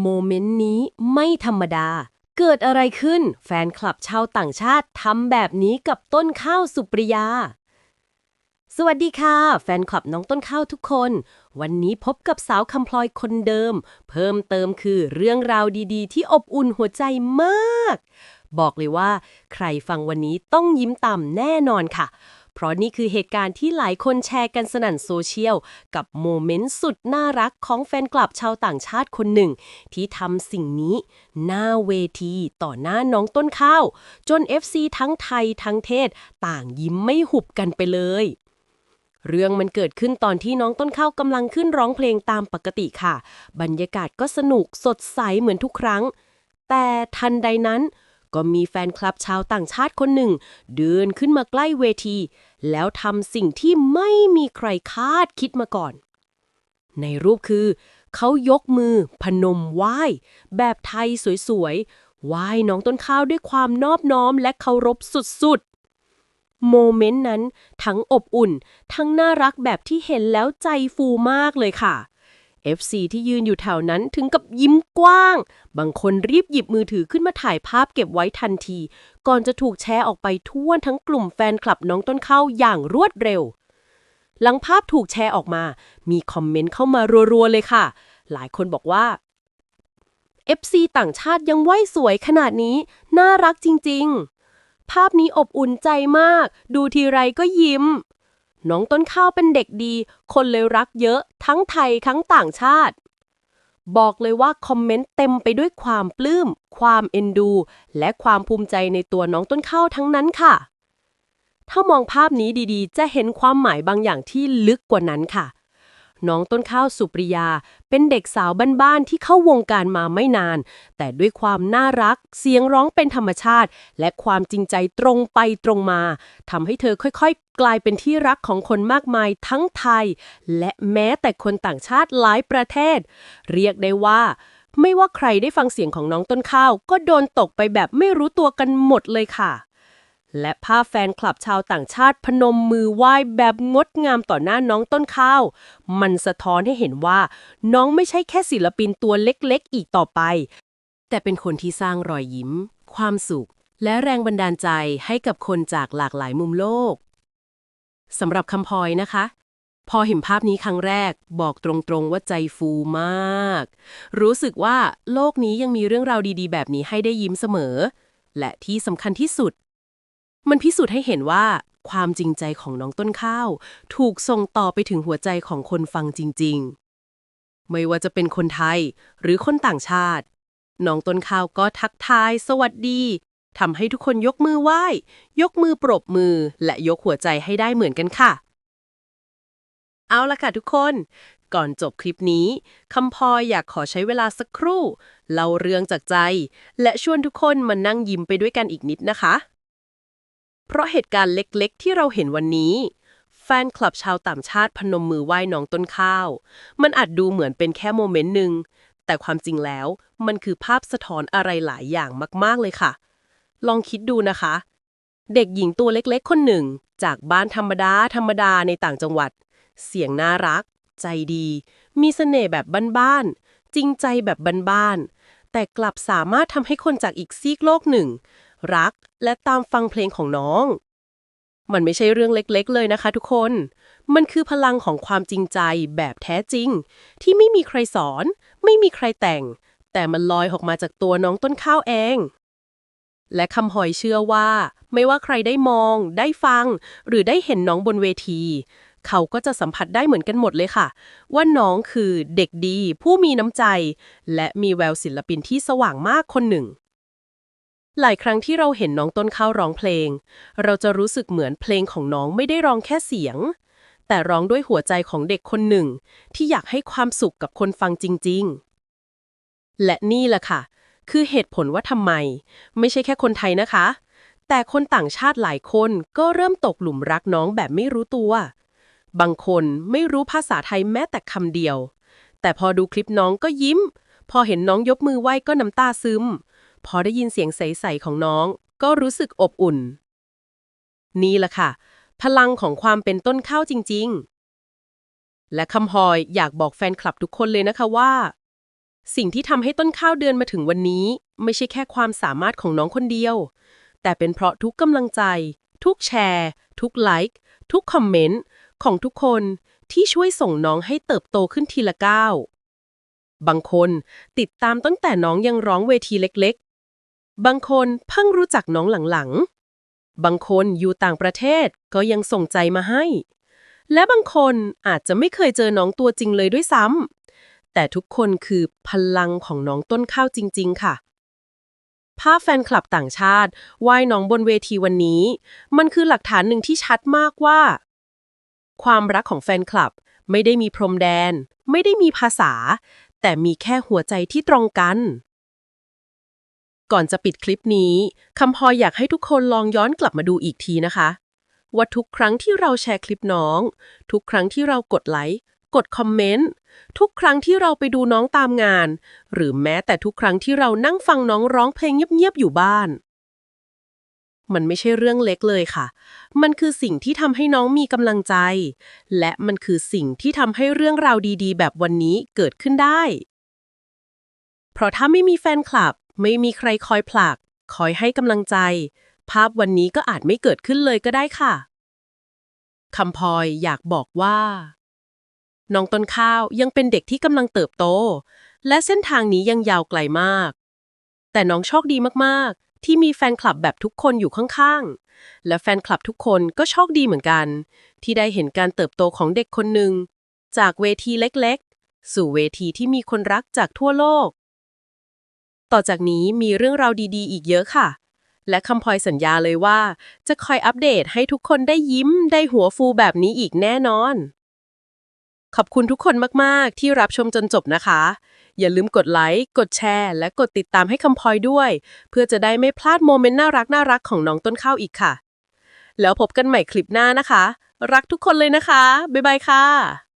โมเมนต์นี้ไม่ธรรมดา เกิดอะไรขึ้น แฟนคลับชาวต่างชาติทำแบบนี้กับต้นข้าวสุปริยา สวัสดีค่ะ แฟนคลับน้องต้นข้าวทุกคน วันนี้พบกับสาวคำพลอยคนเดิม เพิ่มเติมคือเรื่องราวดีๆ ที่อบอุ่นหัวใจมาก บอกเลยว่า ใครฟังวันนี้ต้องยิ้มต่ำแน่นอนค่ะ เพราะนี่คือเหตุการณ์ที่หลายคนแชร์กันสนั่นโซเชียล กับโมเมนต์สุดน่ารักของแฟนคลับชาวต่างชาติคนหนึ่ง ที่ทำสิ่งนี้ หน้าเวทีต่อหน้าน้องต้นข้าว จน FC ทั้งไทยทั้งเทศ ต่างยิ้มไม่หุบกันไปเลยเรื่องมันเกิดขึ้นตอนที่น้องต้นข้าวกำลังขึ้นร้องเพลงตามปกติค่ะ บรรยากาศก็สนุกสดใสเหมือนทุกครั้ง แต่ทันใดนั้น ก็มีแฟนคลับชาวต่างชาติคนหนึ่ง เดินขึ้นมาใกล้เวที แล้วทำสิ่งที่ไม่มีใครคาดคิดมาก่อน ในรูปคือ เขายกมือ พนมไหว้ แบบไทยสวยๆไหว้น้องต้นข้าวด้วยความนอบน้อมและเคารพสุดๆโมเมนต์นั้นทั้งอบอุ่น ทั้งน่ารักแบบที่เห็นแล้วใจฟูมากเลยค่ะ FC ที่ยืนอยู่แถวนั้นถึงกับยิ้มกว้าง บางคนรีบหยิบมือถือขึ้นมาถ่ายภาพเก็บไว้ทันที ก่อนจะถูกแชร์ออกไปทั่วทั้งกลุ่มแฟนคลับน้องต้นข้าวอย่างรวดเร็ว หลังภาพถูกแชร์ออกมา มีคอมเมนต์เข้ามารัวๆเลยค่ะ หลายคนบอกว่า FC ต่างชาติยังไหวสวยขนาดนี้ น่ารักจริง ๆ ภาพนี้อบอุ่นใจมาก ดูทีไรก็ยิ้ม น้องต้นข้าวเป็นเด็กดี คนเลยรักเยอะ ทั้งไทยทั้งต่างชาติ บอกเลยว่าคอมเมนต์เต็มไปด้วยความปลื้ม ความเอ็นดู และความภูมิใจในตัวน้องต้นข้าวทั้งนั้นค่ะ ถ้ามองภาพนี้ดีๆ จะเห็นความหมายบางอย่างที่ลึกกว่านั้นค่ะ น้องต้นข้าวสุปริยา เป็นเด็กสาวบ้านๆที่เข้าวงการมาไม่นาน แต่ด้วยความน่ารัก เสียงร้องเป็นธรรมชาติ และความจริงใจตรงไปตรงมาทำให้เธอค่อยๆ กลายเป็นที่รักของคนมากมายทั้งไทย และแม้แต่คนต่างชาติหลายประเทศ เรียกได้ว่าไม่ว่าใครได้ฟังเสียงของน้องต้นข้าว ก็โดนตกไปแบบไม่รู้ตัวกันหมดเลยค่ะ และภาพแฟนคลับชาวต่างชาติพนมมือไหว้แบบงดงามต่อหน้าน้องต้นข้าว มันสะท้อนให้เห็นว่า น้องไม่ใช่แค่ศิลปินตัวเล็กๆ อีกต่อไป แต่เป็นคนที่สร้างรอยยิ้ม ความสุข และแรงบันดาลใจให้กับคนจากหลากหลายมุมโลกสำหรับคำพลอยนะคะ พอเห็นภาพนี้ครั้งแรก บอกตรงๆว่าใจฟูมาก รู้สึกว่าโลกนี้ยังมีเรื่องราวดีๆ แบบนี้ให้ได้ยิ้มเสมอ และที่สำคัญที่สุด มันพิสูจน์ให้เห็นว่าความจริงใจของน้องต้นข้าว ถูกส่งต่อไปถึงหัวใจของคนฟังจริง ๆ ไม่ว่าจะเป็นคนไทยหรือคนต่างชาติ น้องต้นข้าวก็ทักทาย สวัสดีทำให้ทุกคนยกมือไหว้ ยกมือปรบมือ และยกหัวใจให้ได้เหมือนกันค่ะ เอาละค่ะทุกคน ก่อนจบคลิปนี้คำพลออยากขอใช้เวลาสักครู่เล่าเรื่องจากใจ และชวนทุกคนมานั่งยิ้มไปด้วยกันอีกนิดนะคะ เพราะเหตุการณ์เล็กๆ ที่เราเห็นวันนี้ แฟนคลับชาวต่างชาติพนมมือไหว้น้องต้นข้าว มันอาจดูเหมือนเป็นแค่โมเมนต์หนึ่ง แต่ความจริงแล้วมันคือภาพสะท้อนอะไรหลายอย่างมากๆเลยค่ะ ลองคิดดูนะคะ เด็กหญิงตัวเล็กๆ คนหนึ่ง จากบ้านธรรมดาธรรมดาในต่างจังหวัด เสียงน่ารัก ใจดี มีเสน่ห์แบบบ้านๆจริงใจแบบบ้านๆแต่กลับสามารถทำให้คนจากอีกซีกโลกหนึ่ง รัก และตามฟังเพลงของน้อง มันไม่ใช่เรื่องเล็กๆเลยนะคะทุกคน มันคือพลังของความจริงใจแบบแท้จริง ที่ไม่มีใครสอน ไม่มีใครแต่ง แต่มันลอยออกมาจากตัวน้องต้นข้าวเองและคำหอยเชื่อว่า ไม่ว่าใครได้มอง ได้ฟัง หรือได้เห็นน้องบนเวที เขาก็จะสัมผัสได้เหมือนกันหมดเลยค่ะ ว่าน้องคือเด็กดี ผู้มีน้ำใจ และมีแววศิลปินที่สว่างมากคนหนึ่ง หลายครั้งที่เราเห็นน้องต้นข้าวร้องเพลง เราจะรู้สึกเหมือนเพลงของน้องไม่ได้ร้องแค่เสียง แต่ร้องด้วยหัวใจของเด็กคนหนึ่ง ที่อยากให้ความสุขกับคนฟังจริง ๆ และนี่แหละค่ะ คือเหตุผลว่าทำไม ไม่ใช่แค่คนไทยนะคะ แต่คนต่างชาติหลายคนก็เริ่มตกหลุมรักน้องแบบไม่รู้ตัว บางคนไม่รู้ภาษาไทยแม้แต่คำเดียว แต่พอดูคลิปน้องก็ยิ้ม พอเห็นน้องยกมือไหว้ก็น้ำตาซึม พอได้ยินเสียงใสๆของน้อง ก็รู้สึกอบอุ่น นี่แหละค่ะ พลังของความเป็นต้นข้าวจริง ๆ และคำพอยอยากบอกแฟนคลับทุกคนเลยนะคะว่า สิ่งที่ทำให้ต้นข้าวเดินมาถึงวันนี้ ไม่ใช่แค่ความสามารถของน้องคนเดียว แต่เป็นเพราะทุกกำลังใจ ทุกแชร์ ทุกไลค์ทุกคอมเมนต์ของทุกคนที่ช่วยส่งน้องให้เติบโตขึ้นทีละก้าว บางคนติดตามตั้งแต่น้องยังร้องเวทีเล็กๆ บางคนเพิ่งรู้จักน้องหลังๆ บางคนอยู่ต่างประเทศก็ยังส่งใจมาให้ และบางคนอาจจะไม่เคยเจอน้องตัวจริงเลยด้วยซ้ำ แต่ทุกคนคือพลังของน้องต้นข้าวจริง ๆ ค่ะ ภาพแฟนคลับต่างชาติว่ายน้องบนเวทีวันนี้ มันคือหลักฐานหนึ่งที่ชัดมากว่า ความรักของแฟนคลับไม่ได้มีพรมแดน ไม่ได้มีภาษา แต่มีแค่หัวใจที่ตรงกัน ก่อนจะปิดคลิปนี้คำพอยอยากให้ทุกคนลองย้อนกลับมาดูอีกทีนะคะ ว่าทุกครั้งที่เราแชร์คลิปน้อง ทุกครั้งที่เรากดไลค์กดคอมเมนต์ทุกครั้งที่เราไปดูน้องตามงาน หรือแม้แต่ทุกครั้งที่เรานั่งฟังน้องร้องเพลงเงียบๆอยู่บ้าน มันไม่ใช่เรื่องเล็กเลยค่ะ มันคือสิ่งที่ทำให้น้องมีกำลังใจ และมันคือสิ่งที่ทำให้เรื่องราวดีๆ แบบวันนี้เกิดขึ้นได้ เพราะถ้าไม่มีแฟนคลับ ไม่มีใครคอยผลัก คอยให้กำลังใจ ภาพวันนี้ก็อาจไม่เกิดขึ้นเลยก็ได้ค่ะคำพลอยอยากบอกว่า น้องต้นข้าวยังเป็นเด็กที่กำลังเติบโต และเส้นทางนี้ยังยาวไกลมาก แต่น้องโชคดีมาก ๆ ที่มีแฟนคลับแบบทุกคนอยู่ข้าง ๆ และแฟนคลับทุกคนก็โชคดีเหมือนกัน ที่ได้เห็นการเติบโตของเด็กคนหนึ่ง จากเวทีเล็ก ๆ สู่เวทีที่มีคนรักจากทั่วโลก ต่อจากนี้มีเรื่องราวดีๆ อีกเยอะค่ะ และคำพลอยสัญญาเลยว่า จะคอยอัปเดตให้ทุกคนได้ยิ้มได้หัวฟูแบบนี้อีกแน่นอน ขอบคุณทุกคนมากๆ ที่รับชมจนจบนะคะ อย่าลืมกดไลค์ กดแชร์ และกดติดตามให้คำพลอยด้วย เพื่อจะได้ไม่พลาดโมเมนต์น่ารักน่ารักของน้องต้นข้าวอีกค่ะ แล้วพบกันใหม่คลิปหน้านะคะ รักทุกคนเลยนะคะบ๊ายบายค่ะ